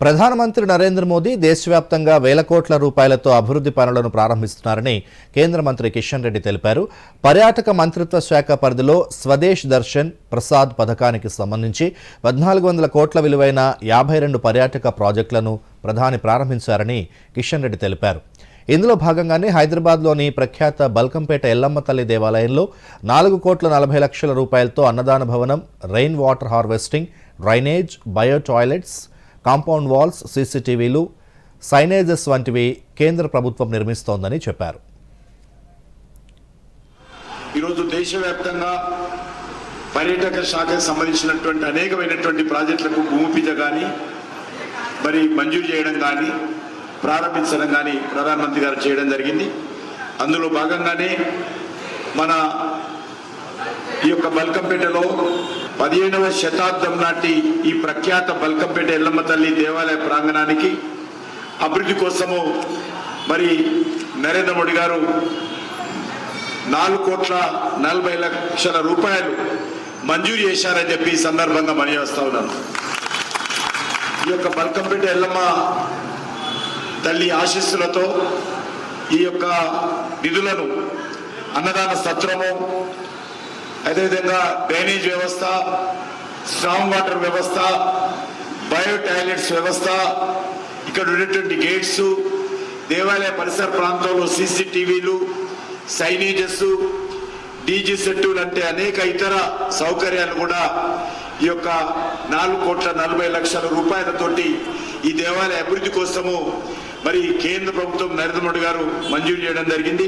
ప్రధానమంత్రి నరేంద్ర మోదీ దేశవ్యాప్తంగా వేల కోట్ల రూపాయలతో అభివృద్ధి పనులను ప్రారంభిస్తున్నారని కేంద్ర మంత్రి కిషన్ రెడ్డి తెలిపారు. పర్యాటక మంత్రిత్వ శాఖ పరిధిలో స్వదేశ్ దర్శన్ ప్రసాద్ పథకానికి సంబంధించి పద్నాలుగు వందల కోట్ల విలువైన యాభై రెండు పర్యాటక ప్రాజెక్టులను ప్రధాని ప్రారంభించారని కిషన్ రెడ్డి తెలిపారు. ఇందులో భాగంగానే హైదరాబాద్లోని ప్రఖ్యాత బల్కంపేట ఎల్లమ్మ తల్లి దేవాలయంలో నాలుగు కోట్ల నలభై లక్షల రూపాయలతో అన్నదాన భవనం rain water harvesting drainage bio toilets compound walls సీసీటీవీలు signages వంటివి కేంద్ర ప్రభుత్వం నిర్మిస్తోందని చెప్పారు. ఈరోజు దేశవ్యాప్తంగా పర్యాటక శాఖకు సంబంధించినటువంటి అనేకమైనటువంటి ప్రాజెక్టులకు భూమి పూజ కానీ మరి మంజూరు చేయడం కానీ ప్రారంభించడం కానీ ప్రధానమంత్రి గారు చేయడం జరిగింది. అందులో భాగంగానే మన ఈ యొక్క బల్కంపేటలో పదిహేనవ శతాబ్దం నాటి ఈ ప్రఖ్యాత బల్కంపేట ఎల్లమ్మ తల్లి దేవాలయ ప్రాంగణానికి అభివృద్ధి కోసము మరి నరేంద్ర మోడీ గారు నాలుగు కోట్ల నలభై లక్షల రూపాయలు మంజూరు చేశారని చెప్పి ఈ సందర్భంగా మనీ వస్తా ఉన్నాను ఈ యొక్క బల్కంపేట ఎల్లమ్మ తల్లి ఆశీస్సులతో ఈ యొక్క నిధులను అన్నదాన సత్రము అదేవిధంగా డ్రైనేజ్ వ్యవస్థ స్ట్రాంగ్ వాటర్ వ్యవస్థ బయో టాయిలెట్స్ వ్యవస్థ ఇక్కడ ఉన్నటువంటి గేట్స్ దేవాలయ పరిసర ప్రాంతంలో సీసీటీవీలు సైనేజెస్ డీజీ సెట్టు అంటే అనేక ఇతర సౌకర్యాలు కూడా ఈ యొక్క నాలుగు కోట్ల నలభై లక్షల రూపాయలతోటి ఈ దేవాలయ అభివృద్ధి కోసము మరి కేంద్ర ప్రభుత్వం నరేంద్ర మోడీ గారు మంజూరు చేయడం జరిగింది.